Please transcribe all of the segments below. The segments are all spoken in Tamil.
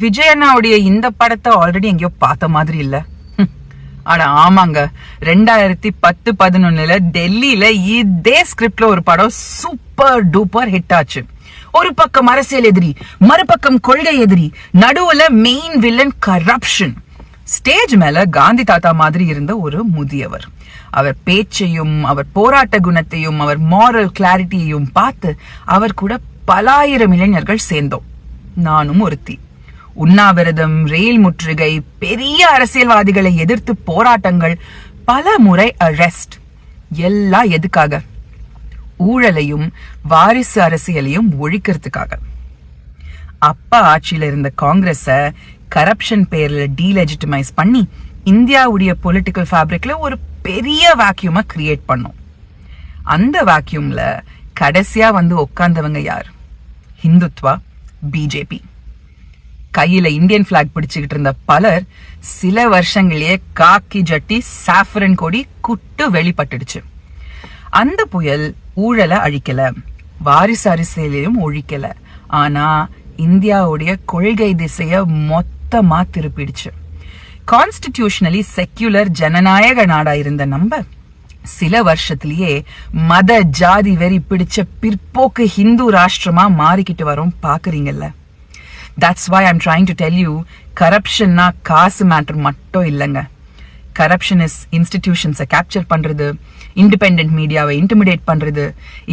விஜயண்ணாவுடைய இந்த படத்தை ஆல்ரெடி எங்கேயோ பார்த்த மாதிரி இல்ல. ஆனா ஆமாங்க. ரெண்டாயிரத்தி பத்து பதினொன்னுல டெல்லியில இதே ஸ்கிரிப்ட்ல ஒரு படம் சூப்பர் டூப்பர் ஹிட் ஆச்சு. ஒரு பக்கம் அரசியல் எதிரி மறுபக்கம் கொள்கை எதிரி நடுவுல மெயின் வில்லன் கரப்ஷன் ஸ்டேஜ் மேல காந்தி தாத்தா மாதிரி இருந்த ஒரு முதியவர். அவர் பேச்சையும் அவர் போராட்ட குணத்தையும் அவர் மாரல் கிளாரிட்டியையும் பார்த்து அவர் கூட பலாயிரம் இளைஞர்கள் சேர்ந்தோம். நானும் ஒருத்தி. உண்ணாவிரதம் ரயில் முற்றுகை பெரிய அரசியல்வாதிகளை எதிர்த்து போராட்டங்கள் பல முறை அரெஸ்ட் எல்லாம் எதுக்காக? ஊழலையும் வாரிசு அரசியலையும் ஒழிக்கிறதுக்காக. அப்பா ஆட்சியில இருந்த காங்கிரஸ கரப்ஷன் பேர்ல டீலெஜிட்டிமைஸ் பண்ணி இந்தியாவுடைய பொலிட்டிக்கல் ஃபேப்ரிக்ல ஒரு பெரிய வேக்யூமை கிரியேட் பண்ணும். அந்த வேக்யூம்ல கடைசியா வந்து உட்கார்ந்தவங்க யார்? ஹிந்துத்வா பிஜேபி கையில இந்தியன் பிளாக் பிடிச்சுக்கிட்டு இருந்த பலர் சில வருஷங்களே காக்கி ஜட்டி சாஃப்ரன் கொடி குட்டு வெளிப்பட்டுடுச்சு. அந்த புயல் ஊழலை அழிக்கல. வாரிசு அரசியலையும் ஒழிக்கல. ஆனா இந்தியாவுடைய கொள்கை திசைய மொத்தமா திருப்பிடுச்சு. கான்ஸ்டிடியூஷனலி செக்யூலர் ஜனநாயக நாடா இருந்த நம்ம சில வருஷத்திலேயே மத ஜாதி வெறி பிடிச்ச பிற்போக்கு ஹிந்து ராஷ்டிரமா மாறிக்கிட்டு வரோம் பாக்குறீங்கல்ல. That's why I'm trying to tell you கரப்ஷன்னா காசு மேட்டர் மட்டும் இல்லைங்க. கரப்ஷன் இஸ் இன்ஸ்டிடியூஷன்ஸை கேப்சர் பண்ணுறது இண்டிபெண்ட் மீடியாவை இன்டிமிடேட் பண்ணுறது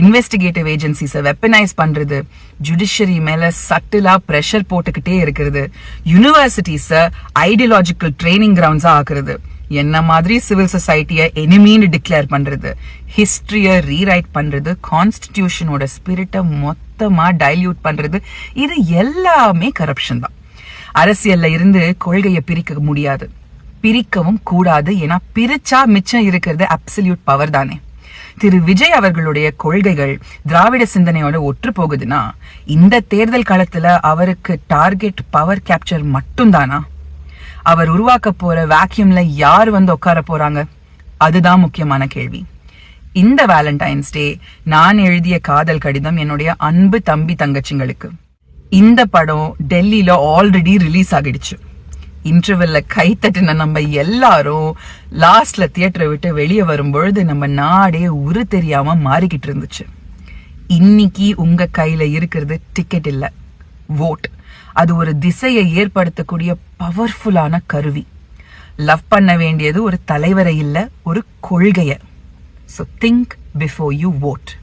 இன்வெஸ்டிகேட்டிவ் ஏஜென்சிஸை வெப்பனைஸ் பண்ணுறது ஜுடிஷியரி மேலே சட்டிலாக ப்ரெஷர் போட்டுக்கிட்டே இருக்கிறது யூனிவர்சிட்டிஸை ஐடியாலஜிக்கல் ட்ரைனிங் கிரவுண்ட்ஸாக ஆக்குறது. என்ன மாதிரி சிவில் சொசைட்டியை எனிமின்னு டிக்ளேர் பண்றது? ஹிஸ்டரிய ரீரைட் பண்றது? கான்ஸ்டிடியூஷனோட ஸ்பிரிட்டை மொத்தமா டைல்யூட் பண்றது? இது எல்லாமே கரப்ஷன் தான். அரசியல்ல இருந்து கொள்கையை பிரிக்க முடியாது. பிரிக்கவும் கூடாது. ஏன்னா பிரிச்சா மிச்சம் இருக்கிறது அப்சல்யூட் பவர் தானே. திரு விஜய் அவர்களுடைய கொள்கைகள் திராவிட சிந்தனையோட ஒற்று போகுதுன்னா இந்த தேர்தல் காலத்துல அவருக்கு டார்கெட் பவர் கேப்சர் மட்டும்தானா? அவர் உருவாக்க போற வேக்யூம்ல யார் வந்து உட்கார போறாங்க? அதுதான் முக்கியமான கேள்வி. இந்த வேலண்டைன்ஸ் டே நான் எழுதிய காதல் கடிதம் என்னுடைய அன்பு தம்பி தங்கச்சிங்களுக்கு. இந்த படம் டெல்லியில ஆல்ரெடி ரிலீஸ் ஆகிடுச்சு. இன்டர்வெல்ல கை தட்டின நம்ம எல்லாரும் லாஸ்ட்ல தியேட்டரை விட்டு வெளியே வரும்பொழுது நம்ம நாடே உரு தெரியாம மாறிக்கிட்டு இருந்துச்சு. இன்னைக்கு உங்க கையில இருக்கிறது டிக்கெட் இல்லை. ஓட் அது ஒரு திசையை ஏற்படுத்தக்கூடிய பவர்ஃபுல்லான கருவி. லவ் பண்ண வேண்டியது ஒரு தலைவரை இல்லை ஒரு கொள்கைய. So think before you vote